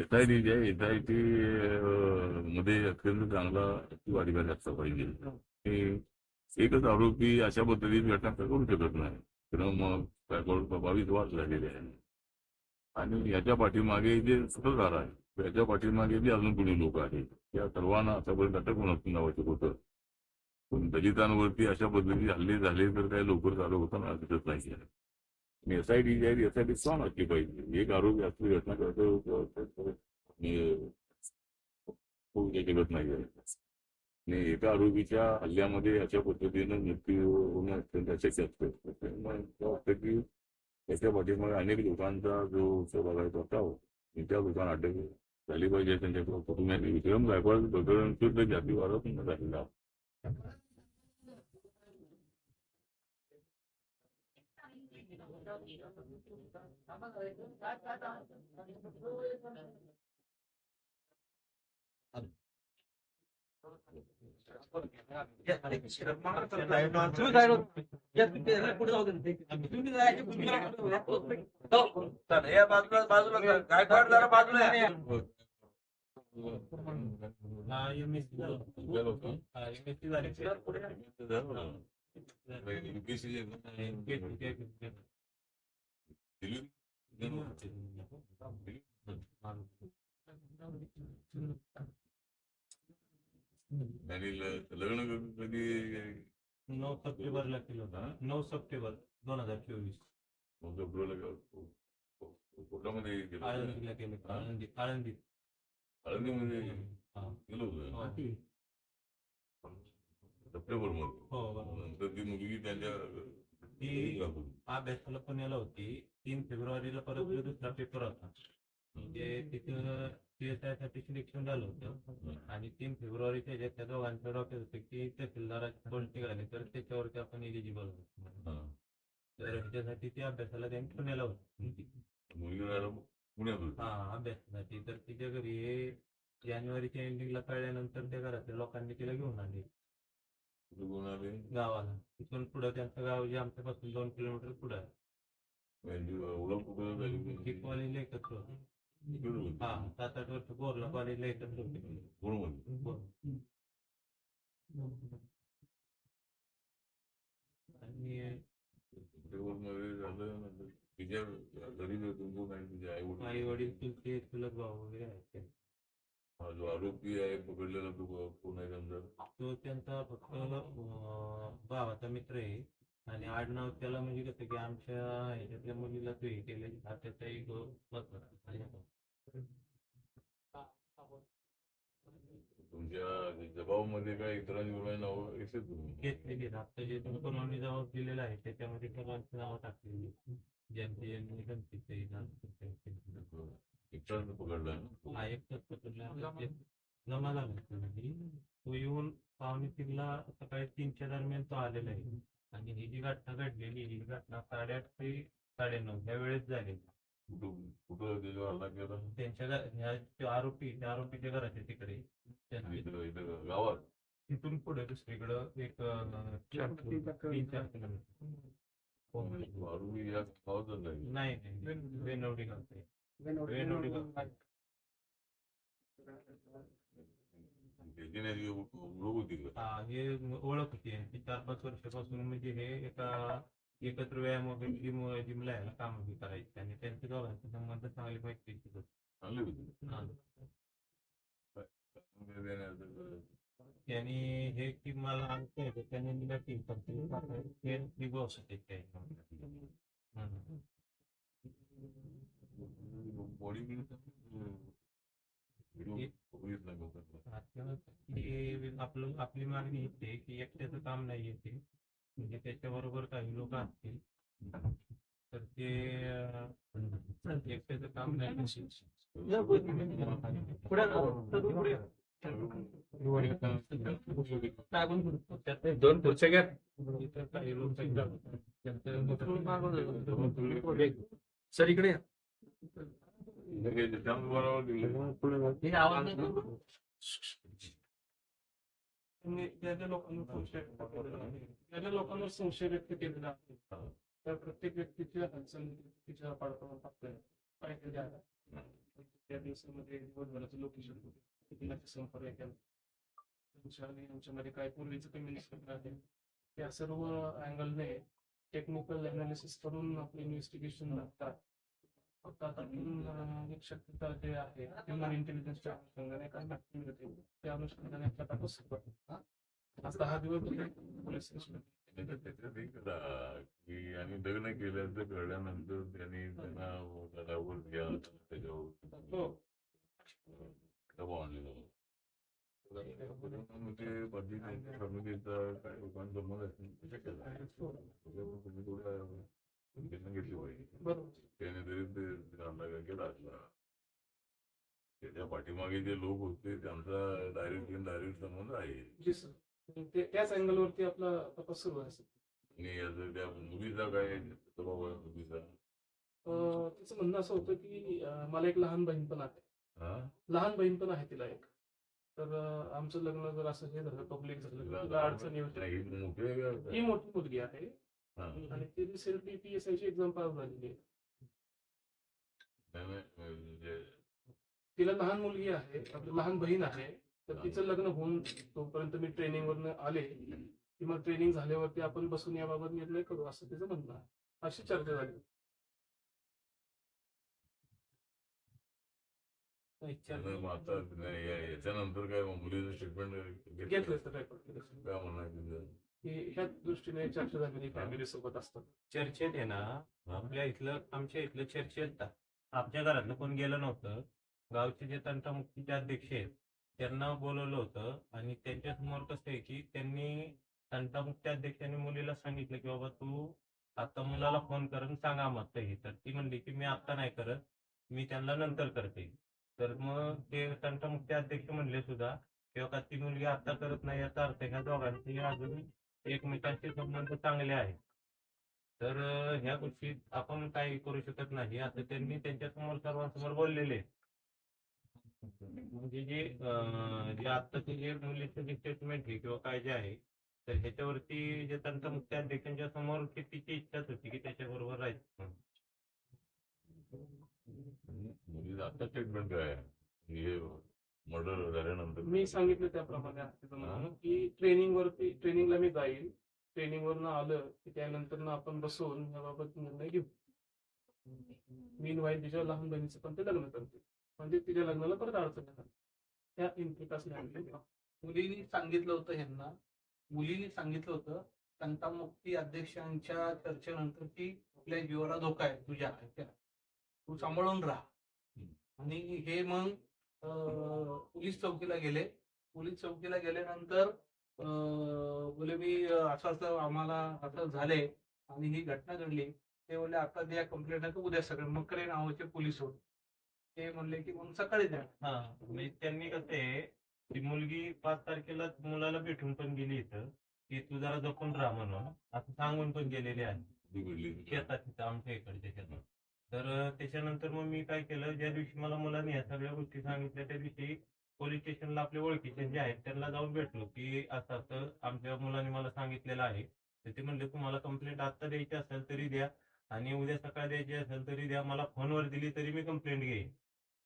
S I T जे आहे S I T मध्ये अत्यंत चांगला ऍक्टिव्ह असला पाहिजे एकच आरोपी अशा पद्धतीने घटना करू शकत नाही. कारण मग गायकवाड प्रभावित वर्ष झालेले आहे आणि याच्या पाठीमागे जे सूत्रधार आहे याच्या पाठीमागे जे अजून कोणी लोक आहेत त्या सर्वांना आतापर्यंत अटक होणं आवश्यक होतं. पण दलितांवरती अशा पद्धतीने हल्ले झाले तर काही लवकर चालू होताना दिसत नाही आहे एस आय जी आहे आय असली पाहिजे एक आरोपी असली घटना करतो होऊ शकत नाही आणि एका आरोपीच्या हल्ल्यामध्ये अशा पद्धतीनं मृत्यू होणं अत्यंत अशक्य असतं वाटतं की त्याच्या पाठीमागे अनेक लोकांचा जो सहभाग होता त्या लोकांना अटक झाली पाहिजे त्यांच्याकडून विक्रम गायकवाड प्रकरण झालेला या बाजूला बाजूला गायकवाड जरा बाजूला या. तुमच्या आणि ल- लग्न क- कधी नऊ सप्टेंबरला केलं होतं नऊ सप्टेंबर दोन हजार चोवीस मग फेब्रुवारीला क- को- कोर्टामध्ये गेलं होतं. आळंदीला केलं होतं. आळंदी आळंदी आळंदीमध्ये हा. गेलो होतं हो. सप्टेंबरमध्ये हो बरोबर. नंतर ती मुलगी त्यांच्या ती. अभ्यासाला पुण्याला होती. तीन फेब्रुवारीला परत दुसरा पेपर होता. म्हणजे तिथं CSI साठी सिलेक्शन झालं होतं. आणि तीन फेब्रुवारीच्या ह्याच्यात त्या दोघांचं डॉक्टर होतं की तहसीलदाराचे दोन निघाले तर त्याच्यावरती आपण एलिजिबल होतो. तर ह्याच्यासाठी ती अभ्यासाला त्यांनी पुण्याला होती. हा अभ्यासासाठी. तर तिच्या घरी हे जानेवारीच्या एंडिंगला कळल्यानंतर त्या घरातल्या लोकांनी तिला घेऊन आले गावाला तिथून पुढं त्यांचं गाव जे आमच्यापासून दोन किलोमीटर पुढं आहे म्हणजे ते कॉलेजला एकत्र होते. हा सात आठ वर्ष बोरला कॉलेजला एकत्र होते. बोर. आणि तुमचं तिचे आई वडील वडील चुलते भाऊ वगैरे आहेत. हा जो आरोपी आहे पकडलेला तो को- कोण आहे समजा? तो त्यांचा फक्त अं, भावाचा मित्र आहे. आणि आडनाव त्याला म्हणजे कसं की आमच्या ह्याच्यातल्या मुलीला तो हे केले हा त्याचा एक तुमच्या जबाबमध्ये काय इतरांची नाव तुम्ही? घेतलेली आहेत. आता जे तुम्ही जबाब दिलेला आहे त्याच्यामध्ये सर्वांची नावं टाकलेली ज्यांची यांनी गणपती इतरांचं पकडलं ना? हा एकटाच पकडला. ते जमा झाला त्यामध्ये. तो येऊन पावणे तीनला सकाळी तीनच्या दरम्यान तो आलेला आहे. आणि ही जी घटना घडलेली ही घटना साडेआठ ते साडेनऊ या वेळेस झालेली. कुठं कुठं त्याच्यावर हल्ला केला त्यांच्या घ- ह्या जो आरोपी त्या आरोपीच्या घराच्या तिकडे. त्यांच्या- इथं इथं गावात? तिथून पुढे दुसरीकडं एक अं, तीन चार किलोमीटर. आरोपी या गावातच नाही. नाही नाही बेनवडी गाव आहे. बेनवडी गाव. त्याची नाही ओळख होती का हा हे ओळख होती यांची. चार पाच वर्षापासून म्हणजे हे एका एकत्र व्यायाम वगैरे जिम जिमला यायला काम करायचे. आणि त्यांचे संबंध चांगले माहिती चांगली होती. देण्याचं त्यांनी हे की मला तर त्यांनी दिला तीन पर्सेंट हे निभावू शकते बॉडी आपलं आपली मागणी येते की एकट्याचं काम नाही येते. म्हणजे त्याच्याबरोबर काही लोक असतील. तर ते एकट्याचं काम नाही दोन खुर्च्या घ्या. इतर काही लोक सर इकडे लोकांना संशय लोकांवर संशय व्यक्त केलेला तर प्रत्येक व्यक्तीच्या हालचाली तिच्या पाडताना टाकल्या पाहिजे द्यायला. त्या दिवसामध्ये दिवसभराचं लोकेशन कुणाचे संपर्क केला तुमच्या आणि आमच्यामध्ये काय पूर्वीचं कम्युनिकेशन आहे? त्या सर्व अँगलने टेक्निकल अनालिसिस करून आपले इन्व्हेस्टिगेशन लागतात. फक्त आता एक शक्यता जे आहे ह्युमन इंटेलिजन्सच्या अनुषंगाने काय माहिती मिळते? त्या अनुषंगाने आपला तपास सुरू आहे. आज दहा दिवस पोलीस स्टेशन आणि लग्न केल्याचं कळल्यानंतर त्यांनी त्यांना त्याच्यावर दबाव आणलेला ते बाकी त्यांच्या फॅमिलीचा काय लोकांचा मत तुम्ही थोडं घेतली पाहिजे. त्याने तरी ते अंदाज केला असला. त्याच्या पाठीमागे जे लोक होते त्यांचा डायरेक्ट इनडायरेक्ट संबंध आहे. ते त्याच अँगलवरती आपला तपास सुरू आहे. आणि याचं त्या मुलीचा काय दबाव आहे मुलीचा? अं, तिचं म्हणणं असं होतं की अं, मला एक लहान बहीण पण आहे. हा? लहान बहीण पण आहे तिला एक. तर अं, आमचं लग्न जर असं हे झालं पब्लिक झालं तर तिला अडचण येऊ शकते. नाही, ही मोठी आहे का? ही मोठी मुलगी आहे. हा. आणि ती रिसेंटली पी एस आयची एक्झाम पास झालेली आहे. नाही, नाही, म्हणजे तिला लहान मुलगी आहे आपली लहान बहीण आहे. तर तिचं लग्न होऊन तोपर्यंत मी ट्रेनिंग वरनं आले. की मग ट्रेनिंग झाल्यावरती आपण बसून याबाबत निर्णय करू असं तिचं म्हणणं आहे. अशी चर्चा झाली. याच्यानंतर काय मुलीचं sir. काय की ह्या दृष्टीने चर्चा झालेली फॅमिली सोबत असतात चर्चेत आहे ना आपल्या इथलं आमच्या इथलं चर्चेत आमच्या घरातलं कोण गेलं नव्हतं. गावचे जे तंटामुक्तीचे अध्यक्ष आहेत त्यांना बोलवलं होतं आणि त्यांच्यासमोर कसं आहे की त्यांनी तंटामुक्ती अध्यक्षांनी मुलीला सांगितलं की बाबा तू आता मुलाला फोन कर सांगा मग हे तर. ती म्हणली की मी आता नाही करत मी त्यांना नंतर करते. तर मग ते तंटामुक्ती अध्यक्ष म्हणले सुद्धा किंवा का ती मुलगी आता करत नाही याचा अर्थ ह्या दोघांचे अजून एकमेकांचे संबंध चांगले आहेत. तर ह्या गोष्टीत आपण काही करू शकत नाही. असं त्यांनी त्यांच्यासमोर सर्वांसमोर बोललेले आहेत. म्हणजे जे अं, जे आत्ताचे जे मुलीचं जे स्टेटमेंट आहे किंवा काय जे आहे तर ह्याच्यावरती जे तंत्रमुक्ती अध्यक्षांच्या समोर ती तिची इच्छाच होती की त्याच्याबरोबर राहायचं म्हणून. मुलीचं आता स्टेटमेंट काय आहे? हे मर्डर झाल्यानंतर मी सांगितलं त्याप्रमाणे तिचं की ट्रेनिंग वरती ट्रेनिंगला मी जाईल ट्रेनिंग वरनं आलं की त्यानंतर आपण बसून याबाबत निर्णय घेऊ मी वाईट तिच्या लहान बहिणीचं पण ते लग्न करते म्हणजे तिच्या लग्नाला परत अडचण येणार. त्या इम्प्लिक असल्या मुलींनी सांगितलं होतं ह्यांना. मुलींनी सांगितलं होतं तंटामुक्ती अध्यक्षांच्या चर्चेनंतर की आपल्या जीवाला धोका आहे तुझ्या त्या तू सांभाळून राहा. आणि हे मग पोलीस चौकीला गेले. पोलीस चौकीला गेल्यानंतर बोले मी असं असं आम्हाला असं झालंय आणि ही घटना घडली. ते बोलले आता द्या कंप्लेंट उद्या सगळे. मकरे नावाचे पोलीस होते. ते म्हणले की मग सकाळी द्या. हा म्हणजे त्यांनी कसं आहे ती मुलगी पाच तारखेला मुलाला भेटून पण गेली इथं. की तू जरा जपून राहा म्हणून. असं सांगून पण गेलेले आहे. शेतात तिथं आमच्या इकडच्या शेतात. तर त्याच्यानंतर मग मी काय केलं ज्या दिवशी मला मुलांनी या सगळ्या गोष्टी सांगितल्या त्या दिवशी पोलीस स्टेशनला आपले ओळखीचे जे आहेत त्यांना जाऊन भेटलो. की असं असं आमच्या मुलांनी मला सांगितलेलं आहे. तर ते म्हणले तुम्हाला कंप्लेंट आता द्यायची असेल तरी द्या. आणि उद्या सकाळ द्यायची असेल तरी द्या. मला फोनवर दिली तरी मी कंप्लेंट घेईन.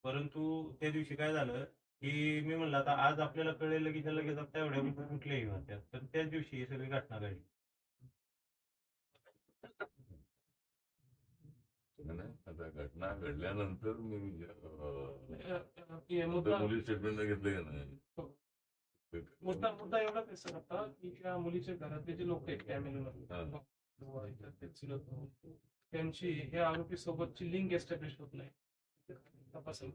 परंतु त्या दिवशी काय झालं की मी म्हणलं आता आज आपल्याला कळेल लगेच लगेच आता एवढ्या कुठल्याही होत्या. तर त्याच दिवशी ही सगळी घटना घडली. नाही, आता घटना घडल्यानंतर मी पोलीस स्टेटमेंट घेतलं का नाही? हो. मुद्दा मुद्दा एवढाच आहे सर आता की त्या मुलीच्या घरातले जे लोक आहेत फॅमिलीमध्ये त्यांची ह्या आरोपी सोबतची लिंक एस्टॅब्लिश होत नाही. तपासून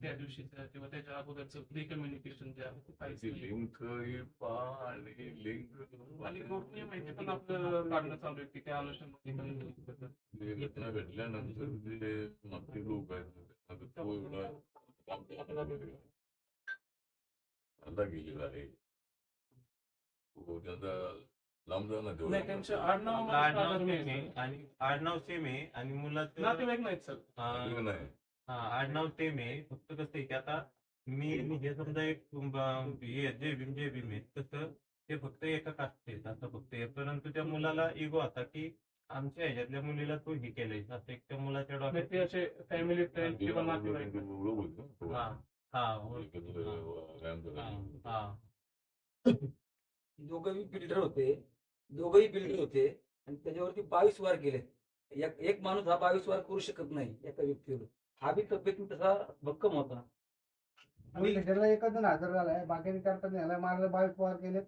त्या दिवशी किंवा त्याच्या अगोदरचं प्री कम्युनिकेशन जे आहे ते नाही. लिंक ही आणि लिंक आणि गोपनीय माहिती पण आपलं काढणं चालू आहे की त्या अनुषंगाने घटना घडल्यानंतर जे मागचे लोक आहेत गेलेला आहे. लांब त्यांचे आडनाव आडनाव सेम नाही, आहे. आणि आडनाव सेम आहे आणि मुलाचं नातेवाईक नाहीत सर. नाही. हा आडनाव सेम आहे फक्त कसं आहे की आता मी हे समजा एक हे जय भीम जय भीम आहे तसं ते फक्त एका कास्ट आहेत असं फक्त आहे परंतु त्या मुलाला इगो होता की आमच्या ह्याच्यातल्या मुलीला तू हे केलंय असं एक त्या मुलाच्या नाही, ते डॉक्टर असे फॅमिली फ्रेंड किंवा नातेवाईक हा हा हो. एकत्र हा दोघंही बिल्डर होते. दोघंही बिल्डर होते. आणि त्याच्यावरती बावीस वार केले एक एक माणूस हा बावीस वार करू शकत नाही एका व्यक्तीवर. हा बी तब्येत तसा भक्कम होता. आम्ही लेटरला एकच जण हजर झालाय. बाकीचे चार पाच जण मारलं बावीस वार केले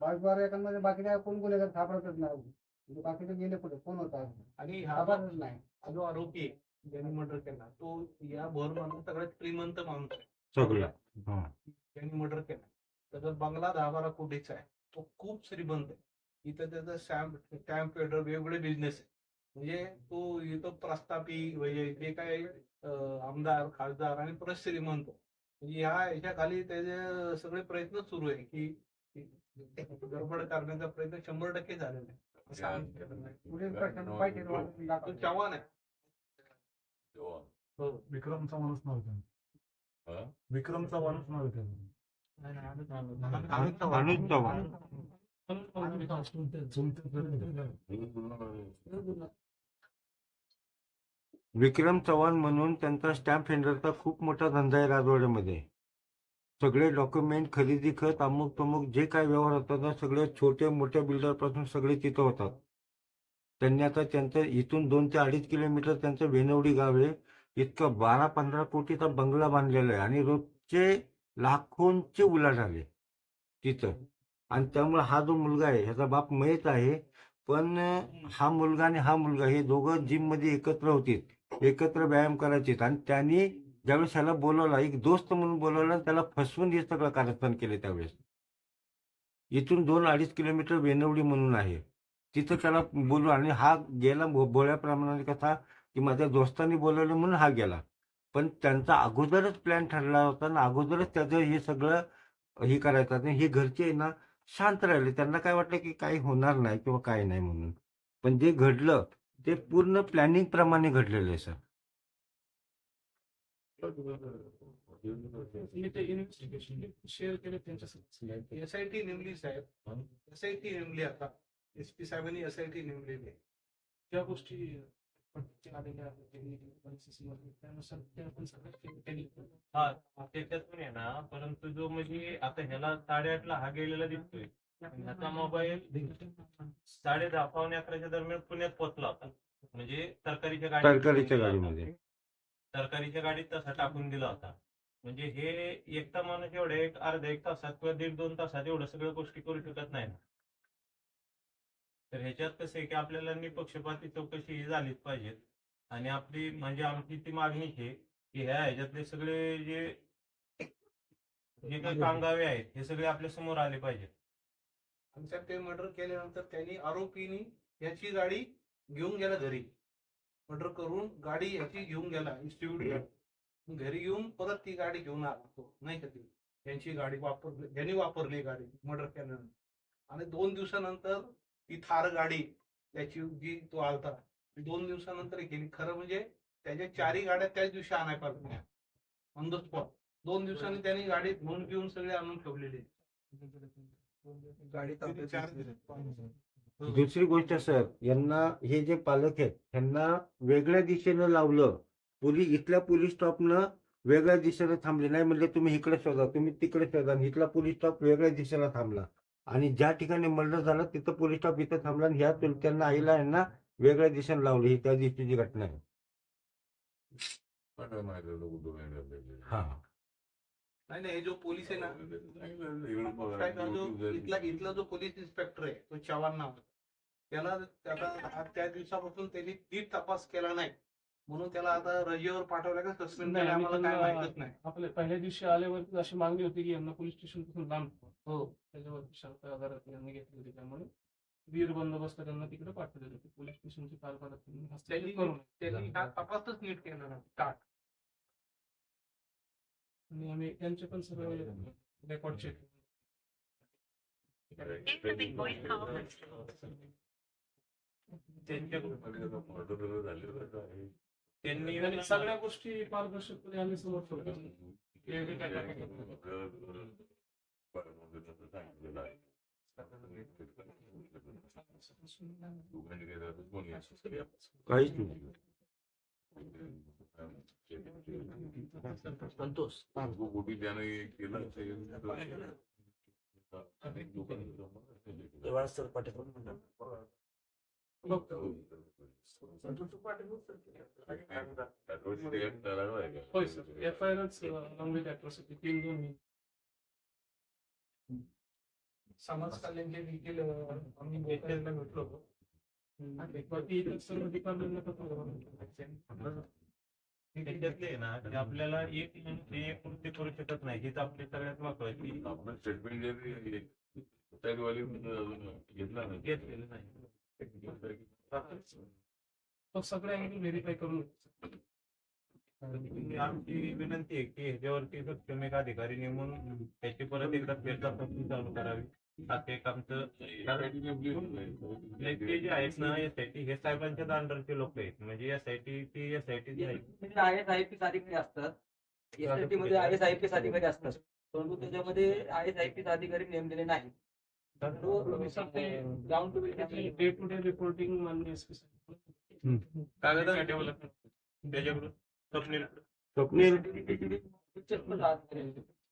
बावीस वार एकांमध्ये बाकीच्या कोण गुन्हेगार सापडतच नाही म्हणजे बाकीचे गेले कुठे कोण होता आणि हा सापडतच नाही. हा जो आरोपी आहे ज्याने मर्डर केला तो या भर माणूस सगळ्यात श्रीमंत माणूस आहे. सगळं. हा. ज्यांनी मर्डर केला. त्याचा बंगला दहा बारा कोटीचा आहे तो खूप श्रीमंत आहे. इथं त्याचा स्टॅम्प स्टॅम्प वेगवेगळे बिझनेस आहे. म्हणजे तो इथं प्रस्थापी म्हणजे जे काही अं, आमदार खासदार आणि परत श्रीमंत म्हणजे ह्या ह्याच्या खाली त्याचे सगळे प्रयत्न सुरू आहे की गडबड करण्याचा प्रयत्न शंभर टक्के झालेला आहे. चव्हाण आहे. हो. विक्रम चव्हाणच नव्हतं हा? विक्रम चव्हाणच नव्हतं अनुज चव्हाण. विक्रम चव्हाण म्हणून त्यांचा स्टॅम्प फेंडरचा खूप मोठा धंदा आहे राजवाड्यामध्ये. सगळे डॉक्युमेंट खरेदी खत अमुक तमुक जे काय व्यवहार होतात ना सगळे छोटे मोठ्या बिल्डरपासून सगळे तिथं होतात. त्यांनी आता त्यांचं इथून दोन ते अडीच किलोमीटर त्यांचं वेनवडी गाव आहे. इतकं बारा पंधरा कोटीचा बंगला बांधलेला आहे आणि रोजचे लाखोंचे उलाढ आले तिथं. आणि त्यामुळे हा जो मुलगा आहे ह्याचा बाप मयत आहे. पण हा मुलगा आणि हा मुलगा हे दोघं जिममध्ये एकत्र होतील एकत्र व्यायाम करायचे आणि त्यांनी ज्यावेळेस ह्याला बोलवला एक दोस्त म्हणून बोलवला आणि त्याला फसवून हे सगळं कार्यक्रम केले त्यावेळेस. इथून दोन अडीच किलोमीटर वेनवडी म्हणून आहे. तिथं त्याला बोलू आणि हा गेला भो- भोळ्याप्रमाणे कसा की माझ्या दोस्तांनी बोलवलं म्हणून हा गेला. पण त्यांचा अगोदरच प्लॅन ठरला होता आणि अगोदरच त्याचं हे सगळं हे करायचं आणि हे घरचे आहे ना शांत राहिले. त्यांना काय वाटलं की काही होणार नाही किंवा काय नाही म्हणून. पण जे घडलं ते पूर्ण प्लॅनिंग प्रमाणे घडलेलं आहे सर. मी ते इन्व्हेस्टिगेशन शेअर केले त्यांच्यासोबत. एस आय टी नेमली साहेब. एस आय टी नेमली आता. एस पी साहेबांनी एस आय टी नेमलेली आहे. ज्या गोष्टी आलेल्या त्यानुसार ते आपण सगळं केली. हा त्याच्यातून आहे ना परंतु जो म्हणजे आता ह्याला साडेआठला हा गेलेला दिसतोय. ह्याचा मोबाईल साडे दहा पावणे अकराच्या दरम्यान पुण्यात पोहोचला होता म्हणजे तरकारीच्या गाडीत तरकारीच्या. गाडीमध्ये. तरकारीच्या गाडीत तसा टाकून दिला होता. म्हणजे हे एकटा माणूस एवढे एक अर्धा एक तासात किंवा दीड दोन तासात एवढं सगळ्या गोष्टी करू शकत नाही ना. तर ह्याच्यात कसं आहे की आपल्याला निपक्षपाती चौकशी ही झालीच पाहिजे. आणि आपली म्हणजे आमची ती मागणी आहे की ह्या ह्याच्यातले सगळे जे जे काही कांगावे आहेत हे सगळे आपल्यासमोर आले पाहिजेत. आमच्या ते मर्डर केल्यानंतर त्यांनी आरोपीनी याची गाडी घेऊन गेला घरी. मर्डर करून गाडी याची घेऊन गेला इन्स्टिट्यूट घरी घेऊन परत ती गाडी घेऊन आला तो नाही का ती? त्यांची गाडी वापरली त्यांनी वापरली गाडी मर्डर केल्यानंतर. आणि दोन दिवसानंतर ती थार गाडी त्याची जी तो आलता ती दोन दिवसानंतर गेली. खरं म्हणजे त्याच्या चारही गाड्या त्याच दिवशी आणाय पाहिजे ऑन द स्पॉट दोन दिवसांनी त्यांनी गाडी घेऊन घेऊन सगळे आणून ठेवलेले. दुसरी गोष्ट सर यांना हे जे पालक आहेत त्यांना वेगळ्या दिशेनं लावलं. पोलीस इथल्या पोलीस स्टॉपनं वेगळ्या दिशेनं थांबले. नाही म्हणले तुम्ही इकडे शोधा तुम्ही तिकडे शोधा. इथला पोलीस स्टॉप वेगळ्या दिशेला थांबला. आणि ज्या ठिकाणी मर्डर झाला तिथं पोलीस स्टॉप इथं थांबला आणि ह्या चुलत्यांना आईला यांना वेगळ्या दिशेने लावलं. ही त्या दिवशीची घटना आहे. हा. नाही नाही हे जो पोलीस आहे ना इथला इथला जो पोलीस इन्स्पेक्टर आहे तो चव्हाण नाव त्याला त्याला त्या दिवसापासून त्यांनी नीट तपास केला नाही. म्हणून त्याला आता रजेवर पाठवलं का सस्पेंड आम्हाला काय माहितच नाही. आपल्या पहिल्या दिवशी आल्यावरती अशी मागणी होती की यांना पोलीस स्टेशनपासून लांब हो. त्याच्यावरती शर्त आधारात यांनी घेतली होती त्यामुळे वीर बंदोबस्त त्यांना तिकडे पाठवले होते. पोलीस स्टेशनची कारभारात त्यांनी हा तपासच नीट केला नाही. स्टार्ट आणि आम्ही त्यांचे पण सगळे रेकॉर्ड चेक त्यांनी आणि सगळ्या गोष्टी पारदर्शकपणे आम्ही समोर ठेवतो काहीच नाही. संतोष कोटी त्याने केलं होय सर एफ आय आरच विथ अॅट्रॉसिटी तीन दोन समाज कल्याणचे देखील आम्ही भेटलो होतो डिपार्टमेंटला त्याच्यातले ना की आपल्याला एक म्हणजे एक कृती करू शकत नाही हीच आपली सगळ्यात महत्वाची. आपण स्टेटमेंट जे साईडवाली घेतला घेतलेलं नाही. तो सगळे अँगल व्हेरीफाय करून आमची विनंती आहे की ह्याच्यावरती सक्षम एक अधिकारी नेमून त्याची परत एकदा फेरतपासणी चालू करावी. एक आमचं ते जे आहेत ना एस आय टी हे साहेबांच्याच अंडरचे लोक आहेत. म्हणजे एस आय टी ती S I T I S I P अधिकारी असतात. एसमध्ये आय एस आय पी अधिकारी असतात. परंतु त्याच्यामध्ये आय एस आय पी अधिकारी नेमलेले नाही to day to day reporting कागदाने development त्याच्याकडून. स्वप्नील. स्वप्नील.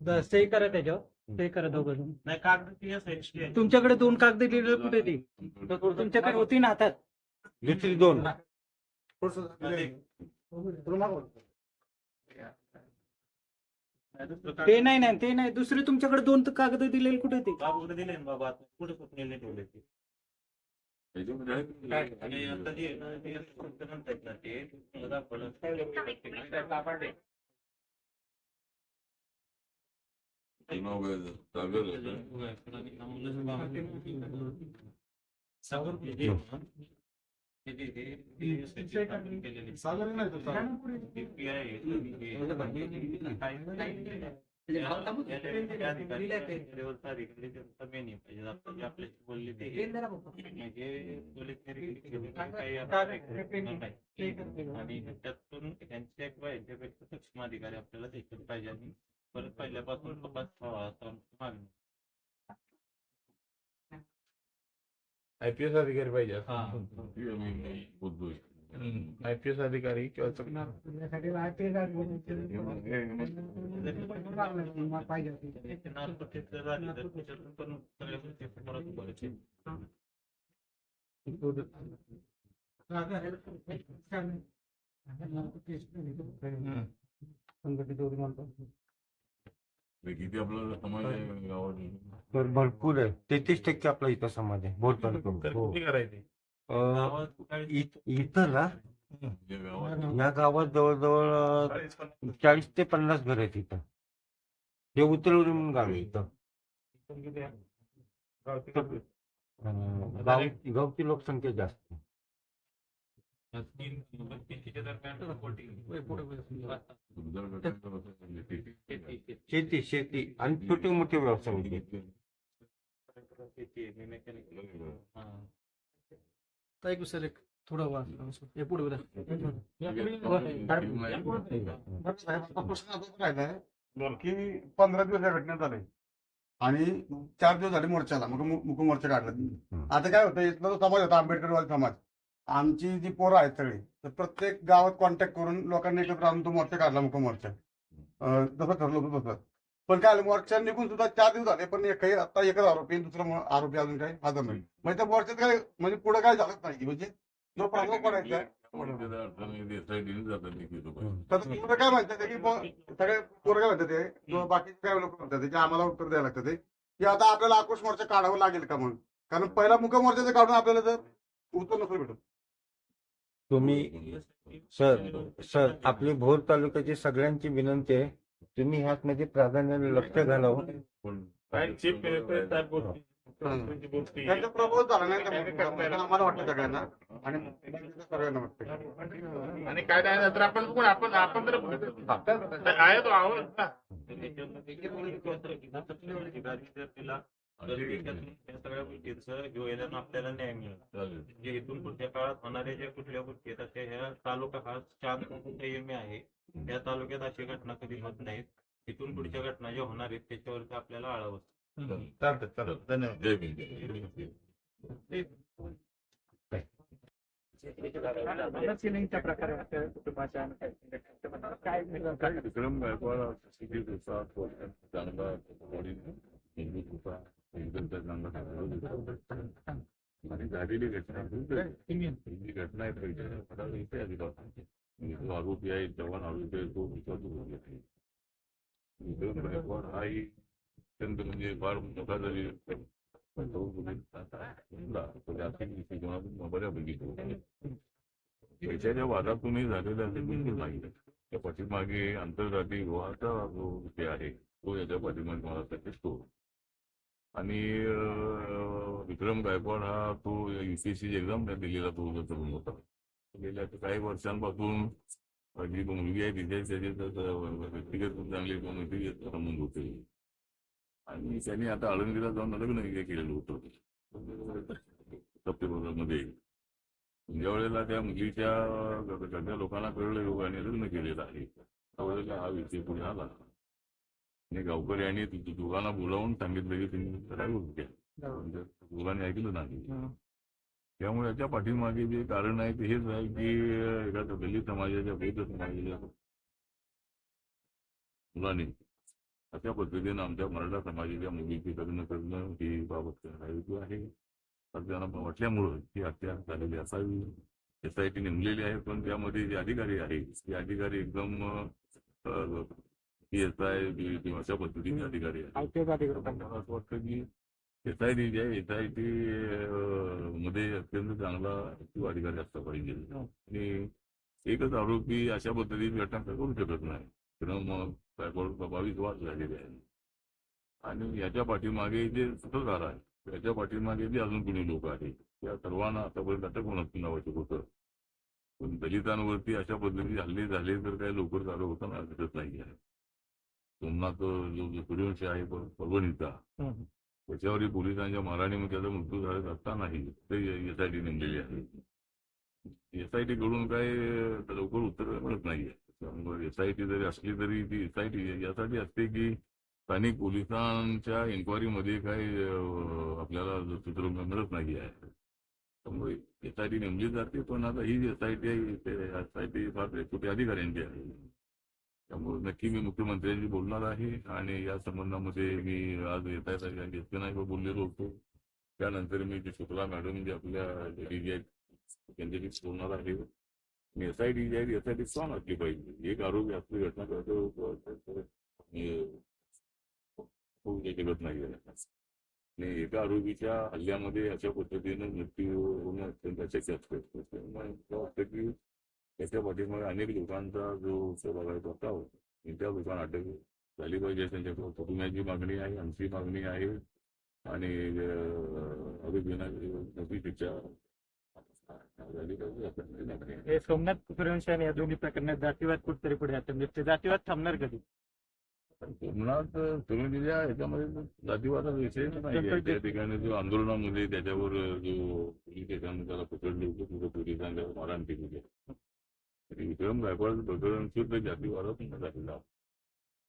सही करा त्याच्यावर सही करा दोघं जण. नाही कागद ती तुमच्याकडे दोन कागद दिलेले कुठे ती? तुमच्याकडे होती ना हातात? दुसरी दोन. ते नाही नाही ते नाही. दुसरे तुमच्याकडे दोन कागद दिलेले कुठे ते? बाबूकडे दिले ना बाबा आता कुठे स्वप्नीलने ठेवले ते? आणि आता जे आहे ना ते म्हणतात ना ते मला दाखवलं. आणि त्यातून त्यांच्या एक याच्यापेक्षा सक्षम अधिकारी आपल्याला देखील पाहिजे आणि परत पहिल्यापासून तपास व्हावा असं आमची मागणी आय पी एस अधिकारी पाहिजे बुद्धू आय पी एस अधिकारी किंवा होती. त्याचे तर त्याच्यातून पण सगळ्या गोष्टी उभं. संघटित म्हणतो. किती आपला समाज आहे गावात तर भरपूर आहे. तेहतीस टक्के आपला इथं समाज आहे. तालुक्यात. किती करायची अं, गावात काय- इत- इथं ना? या गावात. या गावात जवळजवळ अं, चाळीस पन्नास. चाळीस ते पन्नास घर आहेत इथं. हे उतरवली म्हणून गाव आहे इथं. किती आहे? गावठी किती? अं, गाव गावची लोकसंख्या जास्त आहे. तीन दरम्यान शेती. शेती आणि छोटे मोठे व्यवसाय होते. हा. एक सर एक थोडा हे पुढे की पंधरा दिवस या घटनेत आले आणि चार दिवस झाले मोर्चाला मग मु- मुक मोर्चा काढला आता काय होतं इथला जो समाज होता आंबेडकरवादी समाज आमची जी पोरं आहेत सगळी तर प्रत्येक गावात कॉन्टॅक्ट करून लोकांनी एकत्र आणून तो मोर्चा काढला मुक मोर्चा. जसं ठरलं होतं तसं. पण काय मोर्चा निघून सुद्धा चार दिवस झाले पण एकही आता एकच आरोपी दुसरा आरोपी अजून काही हजर नाही. म्हणजे त्या मोर्चात काय म्हणजे पुढे काय झालंच नाही म्हणजे जो प्रभाव पडायचा. तर काय म्हणतात की सगळे पोरं काय म्हणतात ते बाकीचे काय लोक म्हणतात आम्हाला उत्तर द्यायला लागतं ते की आता आपल्याला आक्रोश मोर्चा काढावा लागेल का म्हणून? कारण पहिला मुका मोर्चाचं काढून आपल्याला जर उत्तर नसेल भेटत. तुम्ही सर सर आपली भोर तालुक्याची सगळ्यांची विनंती आहे तुम्ही ह्यात मध्ये प्राधान्याने लक्ष घालावं पण काय चीफ मिनिस्टर साहेब गोष्टी त्यांचा प्रभाव झाला नाही त्या मुलीवर. असं आम्हाला वाटतं सगळ्यांना आणि बाकीच्या सगळ्यांना वाटतं आणि काय नाही नंतर आपण पण आपण आपण तर आहे तो ना त्या सगळ्या गोष्टींचं आपल्याला न्याय मिळेल. चालेल म्हणजे इथून पुढच्या काळात होणाऱ्या ज्या कुठल्या गोष्टी येतात त्या ह्या तालुका हा शांत संयमी आहे. या तालुक्यात अशी घटना कधी होत नाहीत. इथून पुढच्या घटना ज्या होणार आहेत त्याच्यावरती आपल्याला आळा बसतो. चालतं चालतं धन्यवाद. जय भीम जय भीम. सिलिंगच्या प्रकारे कुटुंबाच्या काय- विक्रम गायकवाड सुशिक्षित होता तो चांगला बॉडी होता एकदम चांगला आणि झालेली घटना ही घटना आहे पहिली इथे आरोपी आहे. जवान आरोपी आहे तो विश्वासू अत्यंत म्हणजे फार मोठा जरी बऱ्यापैकी पैशाच्या वादातूनही झालेला असे बिलकुल नाही त्या पाठीमागे आंतरजातीय विवाहाचा जो विषय आहे तो याच्या पाठीमागे मला दिसतो आणि विक्रम गायकवाड हा तो युपीएससी एक्झाम दिलेला तो जो तरुण होता. गेल्या काही वर्षांपासून जी मुलगी आहे तिथे त्याचे व्यक्तिगत चांगले व्यक्तिगत संबंध होते. आणि त्यांनी आता आळंदीला जाऊन लग्न हे केलेलं होतं. सप्टेंबरमध्ये ज्या वेळेला त्या मुलीच्या घरच्या लोकांना कळलं योगाने लग्न केलेलं आहे. त्यावेळेला हा विषय पुढे आला. आणि गावकऱ्यांनी ति- दोघांना बोलावून सांगितलं की तुम्ही घ्या म्हणजे दोघांनी ऐकलं नाही. त्यामुळे याच्या पाठीमागे जे कारण आहे ते हेच आहे की एका दलित समाजाच्या बौद्ध समाजाच्या मुलांनी अशा पद्धतीनं आमच्या मराठा समाजाच्या मुलीची लग्न करणं ही बाबत करायची आहे. तर त्यांना वाटल्यामुळं ही हत्या झालेली असावी. एस आय टी नेमलेली आहे पण त्यामध्ये जे अधिकारी आहेत ते अधिकारी एकदम एस आय किंवा अशा पद्धतीचे अधिकारी आहेत मला असं वाटतं की एस आय टी जे आहे एस आय टी मध्ये अत्यंत चांगला अधिकारी असला पाहिजे आणि एकच आरोपी अशा पद्धतीची घटना करू शकत नाही कारण मग बावीस वाद झालेले आहेत आणि याच्या पाठीमागे जे सूत्रधार आहे त्याच्या पाठीमागे जे अजून कोणी लोक आहेत त्या सर्वांना आतापर्यंत अटक होणं आवश्यक होतं पण दलितांवरती अशा पद्धतीचे हल्ले झाले तर काही लवकर चालू होताना दिसत नाही आहे सोमनाथ सूर्यवंशी आहे परभणीचा त्याच्यावरही पोलिसांच्या मारहाणीमध्ये त्याचा मृत्यू झाला असतानाही ते एस आय टी नेमलेली आहे. एस आय टी कडून काय लवकर उत्तर मिळत नाहीये त्यामुळे एस आय टी जरी असली तरी ती एस आय टी यासाठी असते की स्थानिक पोलिसांच्या इन्क्वायरीमध्ये काही अं, आपल्याला सूत्र मिळत नाही आहे. त्यामुळे एस आय टी नेमली जाते पण आता ही एस आय टी आहे एस आय टी फार छोट्या अधिकाऱ्यांची आहे. त्यामुळे नक्की मी मुख्यमंत्र्यांशी बोलणार आहे आणि या संबंधामध्ये मी आज येता येता घेतले नाही बोललेलो होतो. त्यानंतर मी जे शुक्ला मॅडम जे आपल्या डी आहेत त्यांच्याशी बोलणार आहे. आणि एस आय डी जी आहे एस आय डी स्ट्रॉंग असली पाहिजे. एक आरोपी असली घटना करतो आणि होऊ शकत नाही आणि एका आरोपीच्या हल्ल्यामध्ये अशा पद्धतीनं मृत्यू होणं अत्यंत अशक्य असतं. त्यामुळे मला वाटतं की त्याच्या पाठीमागे अनेक लोकांचा जो सहभाग आहे तो आणि त्या लोकांना अटक झाली पाहिजे त्यांच्या कुटुंबाची मागणी आहे आमची मागणी आहे आणि नक्की शिक्षा हे सोमनाथ आणि या दोन्ही प्रकरणात जातीवाद कुठतरी पुढे म्हणजे ते जातीवाद थांबणार कधी? सोमनाथ तरुणीच्या ह्याच्यामध्ये जातीवादा विषय नाही. त्या ठिकाणी जो आंदोलनामध्ये त्याच्यावर जो पोलीस त्याला पकडले होते पोलिसांनी मारहाण केली विक्रम गायकवाड प्रकरण शुद्ध जातीवादातून झालेलं.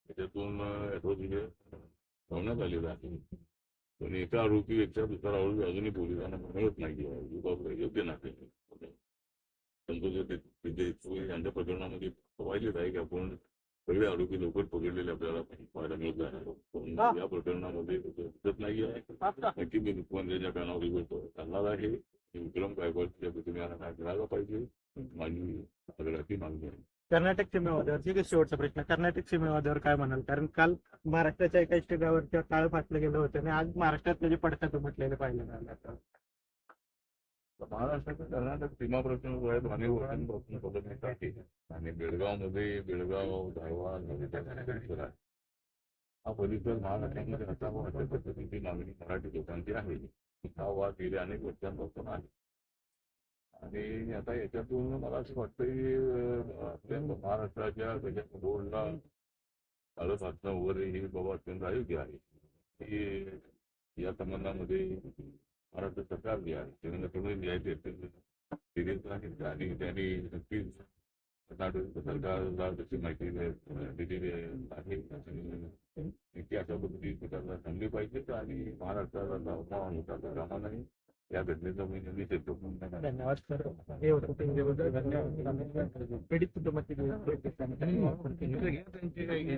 त्याच्यातून अॅट्रॉसिटी ठेवण्यात आलेलं आहे पण एका आरोपी एकच्या दुसरा आरोपी अजूनही पोलिसांना मिळत नाही आहे योग्य नाही संतोष यांच्या प्रकरणामध्ये पाहिलेच आहे की आपण सगळे आरोपी लवकर पकडलेले आपल्याला पाहायला मिळत आहे या प्रकरणामध्ये दिसत नाही आहे नक्की मी मुख्यमंत्र्यांच्या कानावर गोष्ट करणार आहे विक्रम गायकवाडच्या प्रतिमेला काय करायला पाहिजे माझी सगळ्याची मागणी आहे कर्नाटक सीमेवादावर ठीक आहे शेवटचा प्रश्न. कर्नाटक सीमेवादावर काय म्हणाल? कारण काल महाराष्ट्राच्या एका ठिकाणावर किंवा काळ फाटलं गेलं होतं आणि आज महाराष्ट्रात त्याचे पडसाद उमटलेले पाहायला मिळाले आता. महाराष्ट्राचा कर्नाटक सीमा प्रश्न जो आहे दोन्ही वर्षांपासून बघण्यासाठी आणि बेळगावमध्ये बेळगाव धारवाड परिसर आहे. हा परिसर महाराष्ट्रामध्ये असावा अशा पद्धतीची मागणी मराठी लोकांची आहे. हा वाद गेल्या अनेक वर्षांपासून आहे. आणि आता याच्यातून मला असं वाटतं की आपल्या महाराष्ट्राच्या त्याच्या बोर्डला काळं फासणं वगैरे हे बाबा अत्यंत अयोग्य आहे. की या संबंधामध्ये महाराष्ट्र सरकार जे आहे त्यांना तेवढे लिहायचे सिरियस आहेत आणि त्यांनी नक्कीच कर्नाटक सरकारला त्याची माहिती दिलेली आहे आणि अशा पद्धतीने त्यांना थांबली पाहिजे आणि महाराष्ट्राला अपमान होता कामा नाही. या घटनेचा मी निषेध करतो धन्यवाद सर. हे होतं त्यांच्याबद्दल धन्यवाद. पीडित कुटुंबाची त्यांची काही